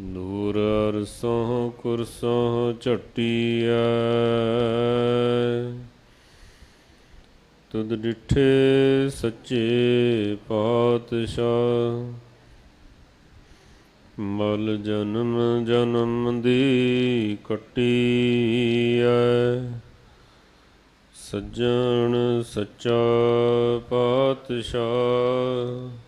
ਦੂਰ ਅਰਸੋਂ ਕੁਰਸੋਂ ਝਟੀਐ। ਤੁਧ ਡਿਠੇ ਸੱਚੇ ਪਾਤਸ਼ਾਹ ਮਲ ਜਨਮ ਜਨਮ ਦੀ ਕਟੀਐ। ਸੱਜਣ ਸੱਚਾ ਪਾਤਸ਼ਾਹ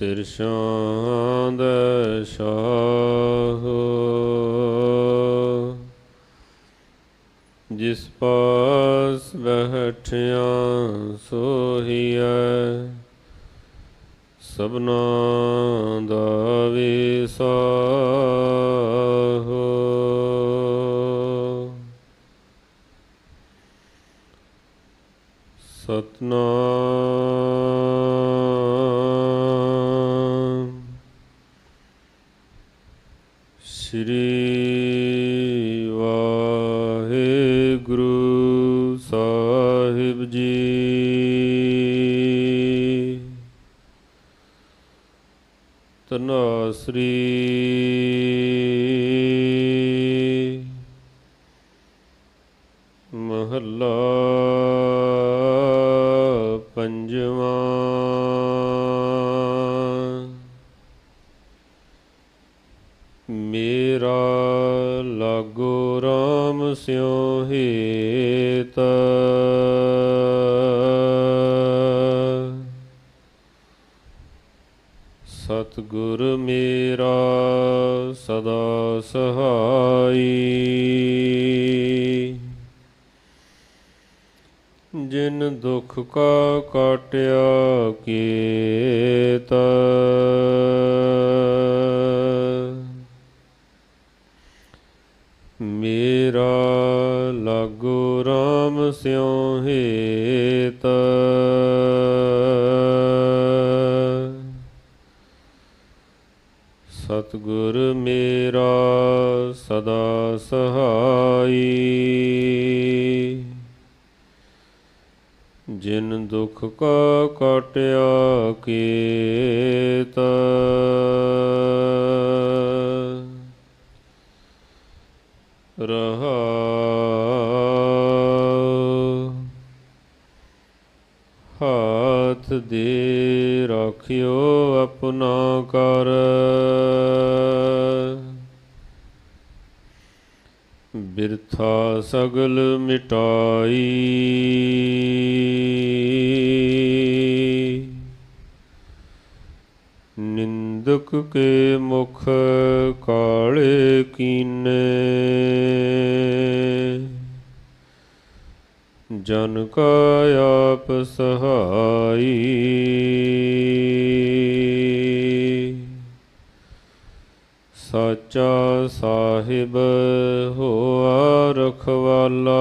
ਸਿਰ ਸ਼ਾਂਦ ਸ਼ਾਹੋ। ਜਿਸ ਪਾਸ ਬੈਠਿਆ ਸੋਹੀਐ ਸਭਨਾ ਦਾ ਵਿਸਾਹੋ ਸਤਨਾਮ ਸ੍ਰੀ ਵਾਹਿਗੁਰੂ ਸਾਹਿਬ ਜੀ। ਤਨਾਸਰੀ ਮਹੱਲਾ ਸਿਉ ਹੇਤ ਸਤਿਗੁਰ ਮੇਰਾ ਸਦਾ ਸਹਾਈ। ਜਿਨ ਦੁਖ ਕਾ ਕਾਟਿਆ ਕੀਤ। ਸਿਉ ਹੇਤ ਸਤਿਗੁਰ ਮੇਰਾ ਸਦਾ ਸਹਾਈ। ਜਿਨ ਦੁਖ ਕਾ ਕਟਿਆ ਕੀਤ। ਰਹਾ ਹੱਥ ਦੇ ਰਾਖਿਓ ਆਪਣਾ ਕਰ। ਬਿਰਥਾ ਸਗਲ ਮਿਟਾਈ। ਨਿੰਦਕ ਕੇ ਮੁਖ ਕਾਲੇ ਕੀਨੇ। ਜਨ ਕਾ ਆਪ ਸਹਾਈ। ਸਾਚਾ ਸਾਹਿਬ ਹੋਆ ਰਖਵਾਲਾ।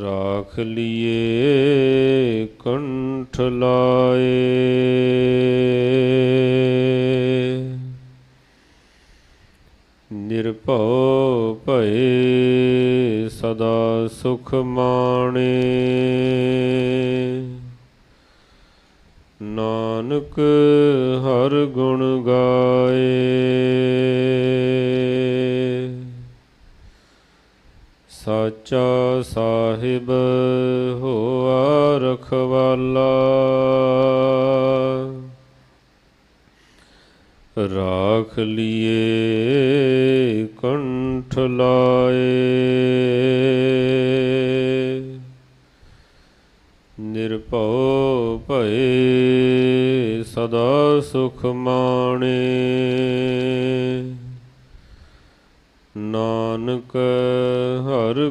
ਰਾਖ ਲਿਏ ਕੰਠ ਲਾਏ। ਨਿਰਭਉ ਭਏ ਸਦਾ ਸੁਖ ਮਾਣੇ। ਨਾਨਕ ਹਰ ਗੁਣ ਗਾਏ। ਸਾਚਾ ਸਾਹਿਬ ਹੋਆ ਰਖਵਾਲਾ। ਰਾਖ ਲੀਏ ਕੰਠ ਲਾਏ। ਨਿਰਭਉ ਭਏ ਸਦਾ ਸੁਖ ਮਾਣੇ। ਨਾਨਕ ਹਰ